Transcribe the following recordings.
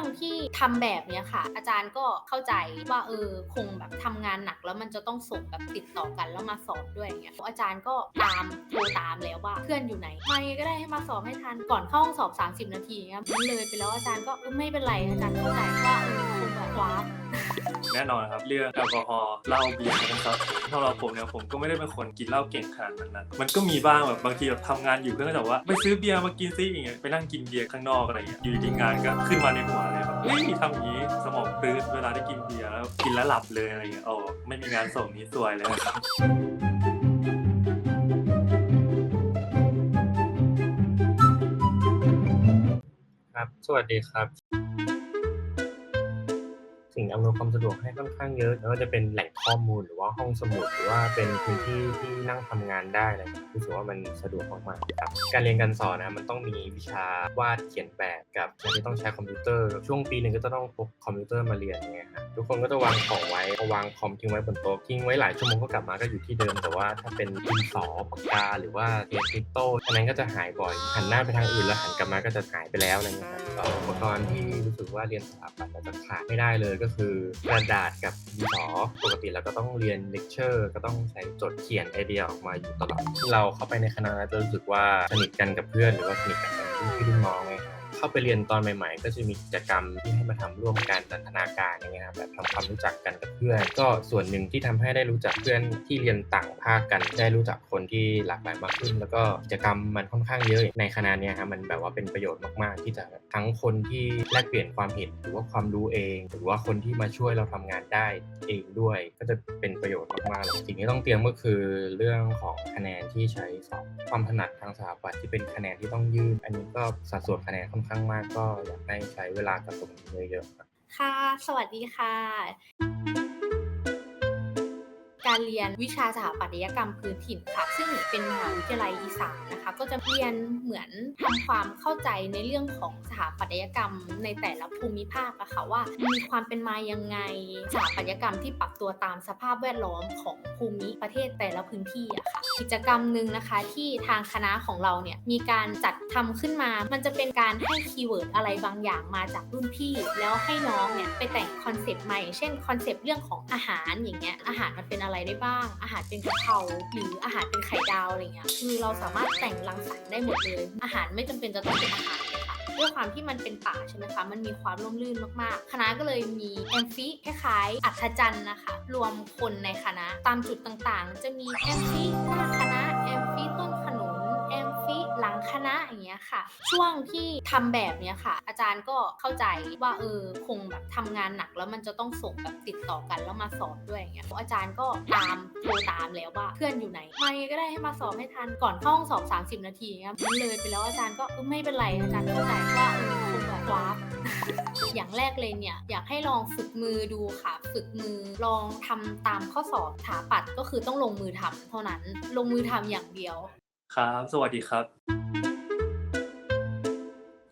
งที่ทำแบบเนี้ยค่ะ อาจารย์ก็เข้าใจว่าเออคงแบบทำงานหนักแล้วมันจะต้องส่งแบบติดต่อกันแล้วมาสอบด้วยอย่างเงี้ยอาจารย์ก็ตามโทรตามแล้วว่าเพื่อนอยู่ไหนมายังไงก็ได้ให้มาสอบให้ทันก่อนเข้าห้องสอบ 30 นาทีเงี้ยมันเลยไปแล้วอาจารย์ก็ไม่เป็นไรอาจารย์เข้าใจว่าเออคงแบบว้าแน่นอนครับเรื่องแอลกอฮอล์เหล้าเบียร์นะครับสำหรับผมเนี่ยผมก็ไม่ได้เป็นคนกินเหล้าเก่งขนาดนั้นนะมันก็มีบ้างแบบบางทีแบบทำงานอยู่เพื่อนก็จะบว่าไปซื้อเบียร์มากินซิอย่างเงี้ยไปนั่งกินเบียร์ข้างนอกอะไรเงี้ยอยู่ดีงานก็ขึ้นมาในหัวเลยแบบเฮ้ยทำอย่างนี้สมองปรื้ดเวลาได้กินเบียร์แล้วกินแล้วหลับเลยอะไรอย่างเงี้ยโอ้ไม่มีงานส่งนี้สวยเลยครับครับ สวัสดีครับ สิ่งอำนวยความสะดวกให้ค่อนข้างเยอะไม่ว่าจะเป็นแหล่งข้อมูลหรือว่าห้องสมุดหรือว่าเป็นพื้นที่ที่นั่งทำงานได้อะไรรู้สึกว่ามันสะดวกมากๆครับการเรียนการสอนนะมันต้องมีวิชาวาดเขียนแบบกับการที่ต้องใช้คอมพิวเตอร์ ช่วงปีหนึ่งก็จะต้องพกคอมพิวเตอร์มาเรียนเนี่ยครับทุกคนก็จะวางของไว้พอวางคอมทิ้งไว้บนโต๊ะทิ้งไว้หลายชั่วโมงก็กลับมาก็อยู่ที่เดิม แต่ว่าถ้าเป็นดินสอปากกาหรือว่าเทปคริปโต้อันนั้นก็จะหายบ่อยหันหน้าไปทางอื่นแล้วหันกลับมาก็จะหายไปแล้วอะไรเงี้ยครับอุปกรณ์ที่รู้สึกว่าเรียนสถาปัตย์จะขาดไม่ได้เลยก็็คือกระดาษกับดินสอปกติเราก็ต้องเรียนเลคเชอร์ก็ต้องใช้จดเขียนไอเดียออกมาอยู่ตลอดเราเข้าไปในคณะจะรู้สึกว่าสนิทกันกับเพื่อนหรือว่าสนิทกันกับรุ่นพี่รุ่นน้องาไปเรียนตอนใหม่ ๆ ก็จะมีกิจกรรมที่ให้มาทำร่วมกันนันทนาการอย่างเงี้ยครับแบบทำความรู้จักกันกับเพื่อน ก็ส่วนหนึ่งที่ทำให้ได้รู้จักเพื่อนที่เรียนต่างภาคกันได้รู้จักคนที่หลากหลายมากขึ้น แล้วก็กิจกรรมมันค่อนข้างเยอะในคณะเนี้ยครับมันแบบว่าเป็นประโยชน์มากๆ ที่จะทั้งคนที่แลกเปลี่ยนความเห็นหรือว่าความรู้เอง หรือว่าคนที่มาช่วยเราทำงานได้เองด้วย ก็จะเป็นประโยชน์มากๆเลยสิ่งที่ต้องเตรียมก็คือเรื่องของคะแนนที่ใช้สอบความถนัดทางสถาปัตย์ที่เป็นคะแนนที่ต้องยื่น อันนี้ก็สัดส่วนคะแนนค่อนข้างมากก็อยากให้ใช้เวลากับตรงนี้เยอะๆครับค่ะ สวัสดีค่ะ การเรียนวิชาสถาปัตยกรรมพื้นถิ่นค่ะ ซึ่งเป็นมหาวิทยาลัยอีสานนะคะ ก็จะเรียนเหมือนทำความเข้าใจในเรื่องของสถาปัตยกรรมในแต่ละภูมิภาคอะค่ะว่า มีความเป็นมายังไงสถาปัตยกรรมที่ปรับตัวตามสภาพแวดล้อมของภูมิประเทศแต่ละพื้นที่อะค่ะ กิจกรรมหนึ่งนะคะที่ทางคณะของเราเนี่ยมีการจัดทำขึ้นมา มันจะเป็นการให้คีย์เวิร์ดอะไรบางอย่างมาจากรุ่นพี่ แล้วให้น้องเนี่ยไปแต่งคอนเซปต์ใหม่เช่นคอนเซปต์เรื่องของอาหารอย่างเงี้ยอาหารมันเป็นอะไรได้บ้าง อาหารเป็นกะเพราหรืออาหารเป็นไข่ดาวอะไรเงี้ยคือเราสามารถแต่งรังสรรค์ได้หมดเลย อาหารไม่จำเป็นจะต้องเป็นอาหารเลยค่ะด้วยความที่มันเป็นป่าใช่ไหมคะ มันมีความร่มรื่นมากๆ คณะก็เลยมีแอมฟิคล้ายๆอัศจรรย์นะคะ รวมคนในคณะ ตามจุดต่างๆ จะมีแอมฟิหน้าคณะ คณะอย่างเงี้ยค่ะ ช่วงที่ทำแบบเนี้ยค่ะ อาจารย์ก็เข้าใจว่าเออคงแบบทำงานหนัก แล้วมันจะต้องส่งแบบติดต่อกันแล้วมาสอบด้วยอย่างเงี้ยอาจารย์ก็ตามโทรตามแล้วว่าเพื่อนอยู่ไหนมายังไงก็ได้ให้มาสอบให้ทันก่อนห้องสอบ 30 นาทีเงี้ยมันเลยไปแล้วอาจารย์ก็ไม่เป็นไรอาจารย์เข้าใจว่าเออคงแบบว้าอย่างแรกเลยเนี่ยอยากให้ลองฝึกมือดูค่ะ ฝึกมือลองทำตามข้อสอบถาปัดก็คือต้องลงมือทำเท่านั้นลงมือทำอย่างเดียว ครับ สวัสดีครับ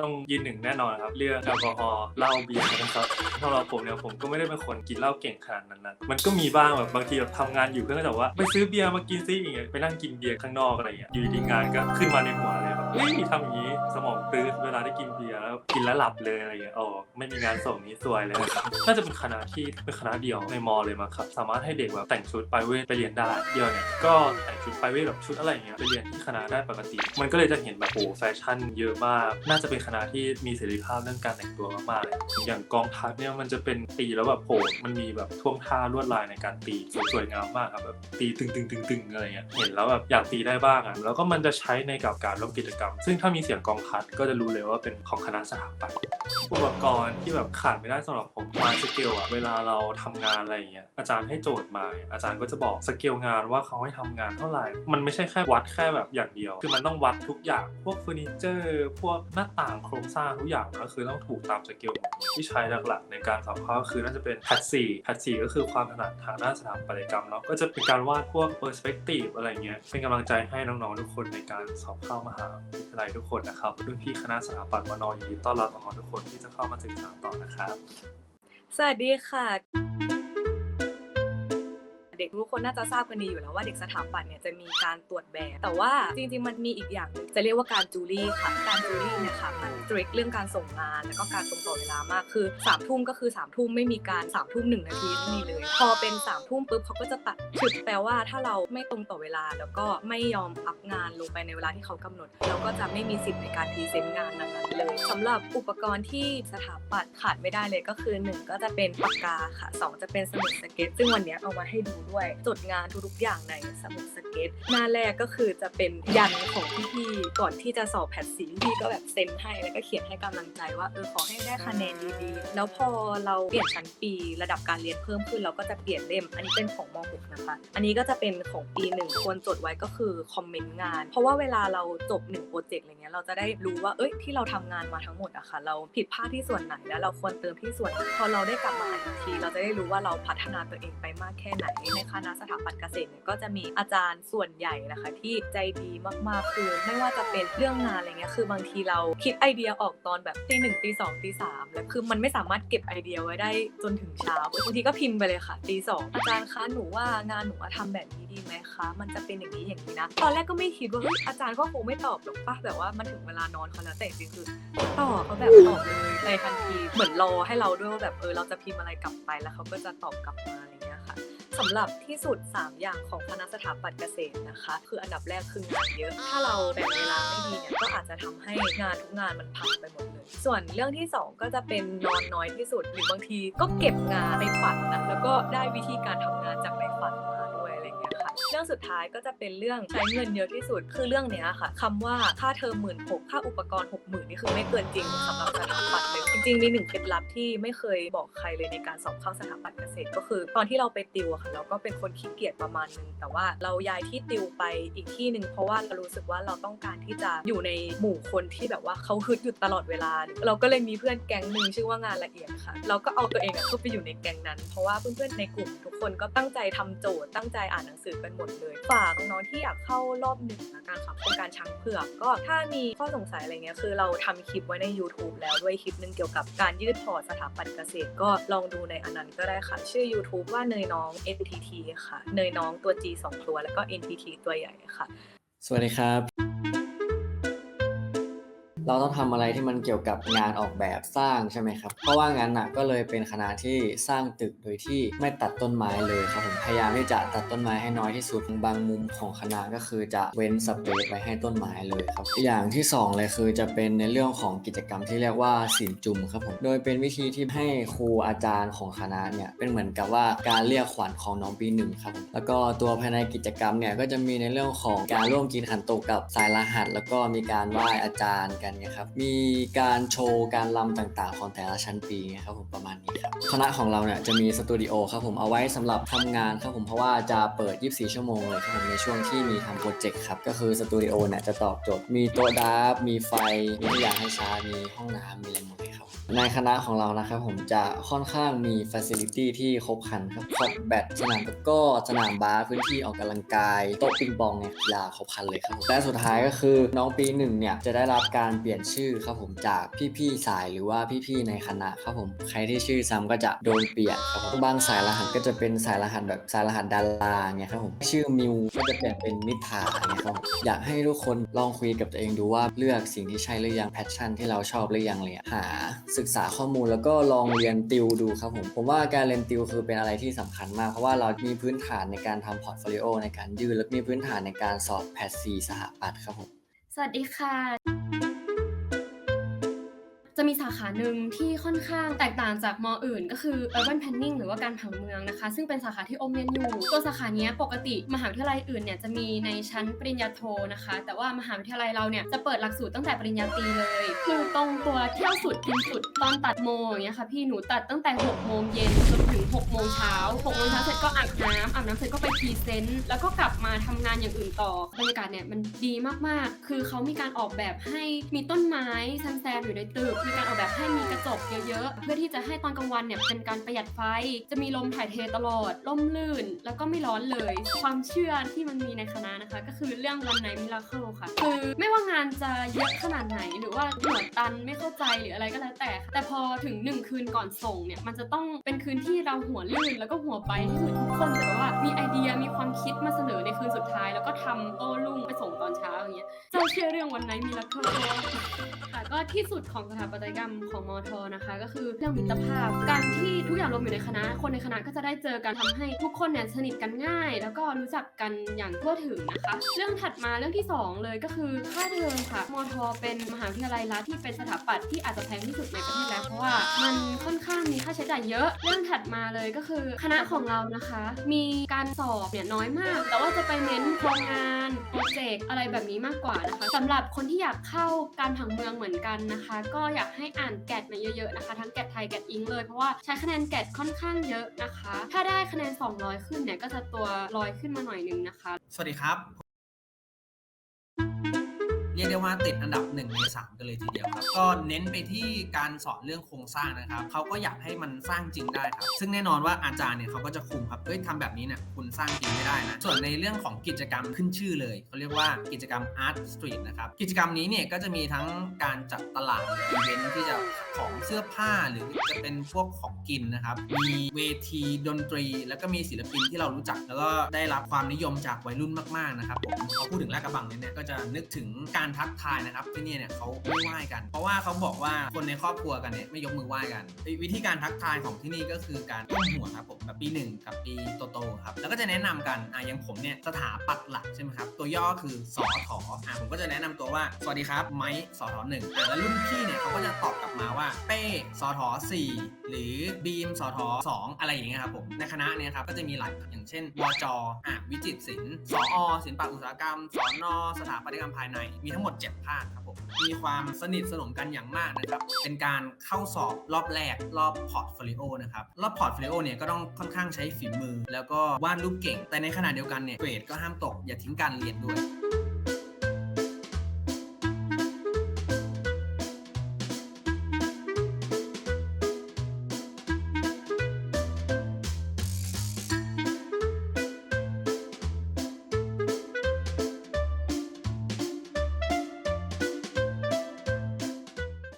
ต้องยืนหนึ่งแน่นอนครับ เรื่องแอลกอฮอล์เหล้าเบียร์นะครับสำหรับผมเนี่ยผมก็ไม่ได้เป็นคนกินเหล้าเก่งขนาดนั้นนะมันก็มีบ้างแบบบางทีแบบทำงานอยู่เพื่อนก็จะบอกว่าไปซื้อเบียร์มากินซิอย่างเงี้ยไปนั่งกินเบียร์ข้างนอกอะไรอย่างเงี้ยอยู่ดีๆงานก็ขึ้นมาในหัวเลยครับ เฮ้ยทำอย่างนี้สมองปลื้ดเวลาได้กินเบียร์แล้วกินแล้วหลับเลยอะไรเงี้ยโอ้ไม่มีงานส่งนี้ซวยเลยนะครับน่าจะเป็นคณะที่เป็นคณะเดียวในมอเลยมั้งครับ สามารถให้เด็กแบบแต่งชุดไปเวทไปเรียนได้เดียวเนี่ยก็แต่งชุดไปเวทแบบชุดอะไรเงี้ยไปเรียนที่คณะได้ปกติ มันก็เลยจะเห็นแบบโอ้แฟชั่นเยอะมาก น่าจะเป็นคณะที่มีเสรีภาพเรื่องการแต่งตัวมากๆเลยอย่างกองทัพเนี่ยมันจะเป็นตีแล้วแบบโหมันมีแบบท่วงท่าลวดลายในการตีสวยงามมากครับแบบตีตึงตึงตึงตึงอะไรเงี้ยเห็นแล้วแบบอยากตีได้บ้างอะแล้วก็มันจะใช้ในกับการร่วมกิจกรรมซึ่งถ้ามีเสียงกองทัพก็จะรู้เลยว่าเป็นของคณะสถาปัตย์อุปกรณ์ที่แบบขาดไม่ได้สำหรับผมมาสเกลอะเวลาเราทำงานอะไรเงี้ยอาจารย์ให้โจทย์มา อาจารย์ก็จะบอกสเกลงานว่าเขาให้ทำงานเท่าไหร่ มันไม่ใช่แค่วัดแค่แบบอย่างเดียว คือมันต้องวัดทุกอย่างพวกเฟอร์นิเจอร์พวกหน้าต่างโครงสร้างทุกอย่างก็คือต้องถูกตามสเกลที่ใช้หลักๆในการสอบเข้าคือน่าจะเป็นแพทสี่แพทสี่ก็คือความถนัดทางด้านสถาปัตยกรรมเนาะก็จะเป็นการวาดพวกเปอร์สเปกทีฟอะไรเงี้ยเป็นกำลังใจให้น้องๆทุกคนในการสอบเข้ามหาวิทยาลัยทุกคนนะครับรุ่นพี่คณะสถาปัตย์มนยินดีต้อนรับน้องๆทุกคนที่จะเข้ามาศึกษาต่อนะครับ สวัสดีค่ะ ด็กๆทุกคนน่าจะทราบกันดีอยู่แล้วว่าเด็กสถาปัตย์เนี่ยจะมีการตรวจแบบ แต่ว่าจริงๆมันมีอีกอย่างหนึ่งจะเรียกว่าการจูรี่ค่ะ การจูรี่เนี่ยค่ะมัน strict เรื่องการส่งงาน แล้วก็การตรงต่อเวลามากคือ3ามทุ่มก็คือ3ามทุ่มไม่มีการ3ามทุ่มหนึ่งนาทีไม่มีเลย พอเป็น3ามทุ่มปุ๊บเขาก็จะตัดฉึกแปลว่าถ้าเราไม่ตรงต่อเวลา แล้วก็ไม่ยอมอัพงานลงไปในเวลาที่เขากำหนด เราก็จะไม่มีสิทธิ์ในการพรีเซนต์งานนั้นเลยสำหรับอุปกรณ์ที่สถาปัตย์ขาดไม่ได้เลยก็คือ 1 ก็จะเป็นปากกาค่ะ 2 จะเป็นสมุดสเก็ตซึ่งวันนี้เอามาให้ดูด้วย จดงานทุกๆอย่างในสมุดสเก็ต หน้าแรกก็คือจะเป็นยันของพี่ๆก่อนที่จะสอบแพทสีพี่ก็แบบเซ็นให้แล้วก็เขียนให้กำลังใจว่าเออขอให้ได้คะแนนดีๆ แล้วพอเราเปลี่ยนชั้นปีระดับการเรียนเพิ่มขึ้นเราก็จะเปลี่ยนเล่ม อันนี้เป็นของม .6 นะคะ อันนี้ก็จะเป็นของปีหนึ่งควรจดไว้ก็คือคอมเมนต์งาน เพราะว่าเวลาเราจบหนึ่งโปรเจกต์อะไรเงี้ยเราจะได้รู้ว่าเอ้ยที่เราทำงานมาทั้งหมดอะค่ะเราผิดพลาดที่ส่วนไหนแล้วเราควรเติมที่ส่วนพอเราได้กลับมาอีกที เราจะได้รู้ว่าเราพัฒนาตัวเองไปมากแค่ไหนในคณะสถาปัตย์เกษตรเนี่ยก็จะมีอาจารย์ส่วนใหญ่นะคะ ที่ใจดีมากๆคือไม่ว่าจะเป็นเรื่องงานอะไรเงี้ยคือบางทีเราคิดไอเดียออกตอนแบบตีหนึ่งตีสองตีสามแล้วคือมันไม่สามารถเก็บไอเดียไว้ได้จนถึงเช้าบางทีก็พิมพ์ไปเลยค่ะตีสองอาจารย์คะหนูว่างานหนูอะทำแบบนี้ดีไหมคะ มันจะเป็นอย่างนี้อย่างนี้นะ ตอนแรกก็ไม่คิดว่าอาจารย์ก็คงไม่ตอบหรอกป่ะแบบว่ามันถึงเวลานอนเขาแล้วแต่จริงๆคือตอบเขาแบบตอบเลยในทันทีเหมือนรอให้เราด้วยว่าแบบเออเราจะพิมพ์อะไรกลับไปแล้วเขาก็จะตอบกลับมาอะไรเงี้ยค่ะ สำหรับที่สุด 3 อย่างของคณะสถาปัตย์เกษตรนะคะ คืออันดับแรกคืองานเยอะ ถ้าเราแบ่งเวลาไม่ดีเนี่ยก็อาจจะทำให้งานทุกงานมันพังไปหมดเลย ส่วนเรื่องที่ 2 ก็จะเป็นนอนน้อยที่สุดหรือบางทีก็เก็บงานในฝันนะแล้วก็ได้วิธีการทำงานจากในฝัน เรื่องสุดท้ายก็จะเป็นเรื่องใช้เงินเยอะที่สุดคือเรื่องเนี้ยค่ะคำว่าค่าเทอมหมื่นหกค่าอุปกรณ์หกหมื่นนี่คือไม่เกินจริงสำหรับสถาปัตย์เลยจริงๆมีหนึ่งเคล็ดลับที่ไม่เคยบอกใครเลยในการสอบเข้าสถาปัตย์เกษตร ก็คือ ตอนที่เราไปติวค่ะเราก็เป็นคนขี้เกียจประมาณนึงแต่ว่าเราย้ายที่ติวไปอีกที่หนึ่งเพราะว่าเรารู้สึกว่าเราต้องการที่จะอยู่ในหมู่คนที่แบบว่าเขาฮึดอยู่ตลอดเวลา เราก็เลยมีเพื่อนแก๊งหนึ่งชื่อว่างานละเอียดค่ะ เราก็เอาตัวเองเข้าไปอยู่ในแก๊งนั้น เพราะว่าเพื่อนๆในกลุ่มทุกคนก็ตั้งใจทำโจทย์ตั้งใจอ่านหนังสือกันหมดเลย ฝากน้องๆที่อยากเข้ารอบหนึ่งนะการขับโครงการช้างเผือกก็ถ้ามีข้อสงสัยอะไรเงี้ยคือเราทำคลิปไว้ใน YouTube แล้วด้วยคลิปหนึงเกี่ยวกับการยืดพอร์ตสถาปัตย์เกษตร ก็ลองดูในอันนั้นก็ได้ค่ะ ชื่อ YouTube ว่าเนยน้อง NTT ค่ะ เนยน้องตัว G สองตัวแล้วก็ NTT ตัวใหญ่ค่ะ สวัสดีครับ เราต้องทำอะไรที่มันเกี่ยวกับงานออกแบบสร้างใช่ไหมครับ เพราะว่างั้นน่ะก็เลยเป็นคณะที่สร้างตึกโดยที่ไม่ตัดต้นไม้เลยครับผมพยายามที่จะตัดต้นไม้ให้น้อยที่สุดบางมุมของคณะก็คือจะเว้นสเปซไว้ให้ต้นไม้เลยครับ อย่างที่สองเลยคือจะเป็นในเรื่องของกิจกรรมที่เรียกว่าสินจุมครับผมโดยเป็นวิธีที่ให้ครูอาจารย์ของคณะเนี่ยเป็นเหมือนกับว่าการเรียกขวัญของน้องปีหนึ่งครับแล้วก็ตัวภายในกิจกรรมเนี่ยก็จะมีในเรื่องของการร่วมกินขันโตกับสายรหัส แล้วก็มีการไหว้อาจารย์กันเนี่ยครับ มีการโชว์การรำต่างๆ ของแต่ละชั้นปีนะครับผมประมาณนี้ครับ คณะของเราเนี่ยจะมีสตูดิโอครับผมเอาไว้สำหรับทำงานครับผมเพราะว่าจะเปิด 24 ชั่วโมงเลยครับผมในช่วงที่มีทำโปรเจกต์ครับ ก็คือสตูดิโอเนี่ยจะตอบโจทย์มีโต๊ะดับมีไฟมีทุกอย่างให้ใช้มีห้องน้ำมีอะไรหมดเลย ในคณะของเรานะครับผมจะค่อนข้างมีฟ a ซิลิตี้ที่ครบครันครับคอร์ตแบดสนามตะกร้อสนามบาสพื้นที่ออกกำลังกาย โต๊ะปิงปองเนี่ยกีฬาครบครันเลยครับและสุดท้ายก็คือน้องปีหนึ่งเนี่ยจะได้รับการเปลี่ยนชื่อครับผมจากพี่ๆสายหรือว่าพี่ๆในคณะครับผมใครที่ชื่อซ้ำก็จะโดนเปลี่ยนครับผมบางสายรหัสก็จะเป็นสายรหัสแบบสายรหัสดาราเนี่ยครับผมชื่อมิวก็จะเปลี่ยนเป็นมิถาเนี่ยครับผมอยากให้ทุกคนลองคุยกับตัวเองดูว่าเลือกสิ่งที่ใช่หรือยังแพชชั่นที่เราชอบหรือยังเลยอะหาศึกษาข้อมูลแล้วก็ลองเรียนติวดูครับผม ผมว่าการเรียนติวคือเป็นอะไรที่สำคัญมาก เพราะว่าเรามีพื้นฐานในการทำพอร์ตโฟลิโอในการยื่นและมีพื้นฐานในการสอบแพทซีสหปัตย์ครับผม สวัสดีค่ะ จะมีสาขาหนึ่งที่ค่อนข้างแตกต่างจากมออื่น ก็คือ urban planning หรือว่าการผังเมืองนะคะ ซึ่งเป็นสาขาที่อมเรียนอยู่ ตัวสาขาเนี้ยปกติมหาวิทยาลัยอื่นเนี่ยจะมีในชั้นปริญญาโทนะคะ แต่ว่ามหาวิทยาลัยเราเนี่ยจะเปิดหลักสูตรตั้งแต่ปริญญาตรีเลยคือตรงตัวเที่ยวสุดกินสุดตอนตัดโมอย่างเงี้ยค่ะพี่หนูตัดตั้งแต่6โมงเย็นจนถึง6โมงเช้า6โมงเช้าเสร็จก็อาบน้ำอาบน้ำเสร็จก็ไปพรีเซนต์แล้วก็กลับมาทำงานอย่างอื่นต่อบรรยากาศเนี่ยมันดีมากๆ คือเขามีการออกแบบให้มีต้นไม้แซมๆอยู่ในตึกมีการออกแบบให้มีกระจกเยอะๆ เพื่อที่จะให้ตอนกลางวันเนี่ยเป็นการประหยัดไฟ จะมีลมถ่ายเทตลอดล่มลื่น แล้วก็ไม่ร้อนเลย ความเชื่อที่มันมีในคณะนะคะ ก็คือเรื่องวันไหนมิราเคิลค่ะ คือไม่ว่างานจะเยอะขนาดไหน หรือว่าหัวตันไม่เข้าใจหรืออะไรก็แล้วแต่ค่ะแต่พอถึงหนึ่งคืนก่อนส่งเนี่ยมันจะต้องเป็นคืนที่เราหัวลื่นแล้วก็หัวไปที่เหมือนทุกคนแบบว่ามีไอเดียมีความคิดมาเสนอในคืนสุดท้าย แล้วก็ทำโต้รุ่งไปส่งตอนเช้าอย่างเงี้ยเจ้าเชื่อเรื่องวันไหนมิราเคิลค่ะก็ที่สุดของสถาปัตยกรรมของมอทนะคะ ก็คือเรื่องมิตรภาพ การที่ทุกอย่างรวมอยู่ในคณะ คนในคณะก็จะได้เจอกันทำให้ทุกคนเนี่ยสนิทกันง่าย แล้วก็รู้จักกันอย่างทั่วถึงนะคะ เรื่องถัดมาเรื่องที่สองเลยก็คือค่าเทอมค่ะมอทเป็นมหาวิทยาลัยรัฐที่เป็นสถาปัตย์ที่อาจจะแพงที่สุดในประเทศแล้วเพราะว่ามันค่อนข้างมีค่าใช้จ่ายเยอะ เรื่องถัดมาเลยก็คือคณะของเรานะคะ มีการสอบเนี่ยน้อยมาก แต่ว่าจะไปเน้นโครงงานโปรเจกต์อะไรแบบนี้มากกว่านะคะสำหรับคนที่อยากเข้าการผังเมืองเหมือนกันนะคะ ก็อยากให้อ่านแกดมาเยอะๆนะคะ ทั้งแกดไทยแกดอิงเลย เพราะว่าใช้คะแนนแกดค่อนข้างเยอะนะคะ ถ้าได้คะแนน 200 ขึ้นเนี่ยก็จะตัวลอยขึ้นมาหน่อยนึงนะคะ สวัสดีครับ รียกได้ว่าติดอันดับ1ใน3กันเลยทีเดียวครับก็เน้นไปที่การสอนเรื่องโครงสร้างนะครับเขาก็อยากให้มันสร้างจริงได้ครับซึ่งแน่นอนว่าอาจารย์เนี่ยเขาก็จะคุมครับเฮ้ยทำแบบนี้เนี่ยคุณสร้างจริงไม่ได้นะส่วนในเรื่องของกิจกรรมขึ้นชื่อเลยเขาเรียกว่ากิจกรรม Art Street นะครับกิจกรรมนี้เนี่ยก็จะมีทั้งการจัดตลาดอีเวนท์ที่จะของเสื้อผ้าหรือจะเป็นพวกของกินนะครับ มีเวทีดนตรี แล้วก็มีศิลปินที่เรารู้จัก แล้วก็ได้รับความนิยมจากวัยรุ่นมากๆนะครับผมพอพูดถึงลาดกระบังเนี่ยก็จะนึกถึงการทักทายนะครับที่นี่เนี่ยเขาไม่ไหว้กัน เพราะว่าเขาบอกว่าคนในครอบครัวกันเนี่ยไม่ยกมือไหว้กัน วิธีการทักทายของที่นี่ก็คือการก้มหัวครับผมแบบปีหนึ่งกับปีโตๆครับแล้วก็จะแนะนำกันอะอย่างผมเนี่ยสถาปัตย์หลักใช่ไหมครับตัวย่อคือสอทอะผมก็จะแนะนำตัวว่าสวัสดีครับไม้สอทหนึ่งแล้วรุ่นพี่เนี่ยเขาก็จะตอบกลับมาว่าเป้สอทสี่หรือบีมสอทสองอะไรอย่างเงี้ยครับผมในคณะเนี่ยครับก็จะมีหลายอย่างเช่นวจอะวิจิตรศิลป์สอศิลปะอุตสาหกรรมสอนอสถาปัตยกรรมภายในมีทั้งหมด 7 ภาคครับผมมีความสนิทสนมกันอย่างมากนะครับเป็นการเข้าสอบรอบแรกรอบพอร์ตโฟลิโอนะครับรอบพอร์ตโฟลิโอเนี่ยก็ต้องค่อนข้างใช้ฝีมือ แล้วก็วาดรูปเก่ง แต่ในขณะเดียวกันเนี่ยเกรดก็ห้ามตกอย่าทิ้งการเรียนด้วย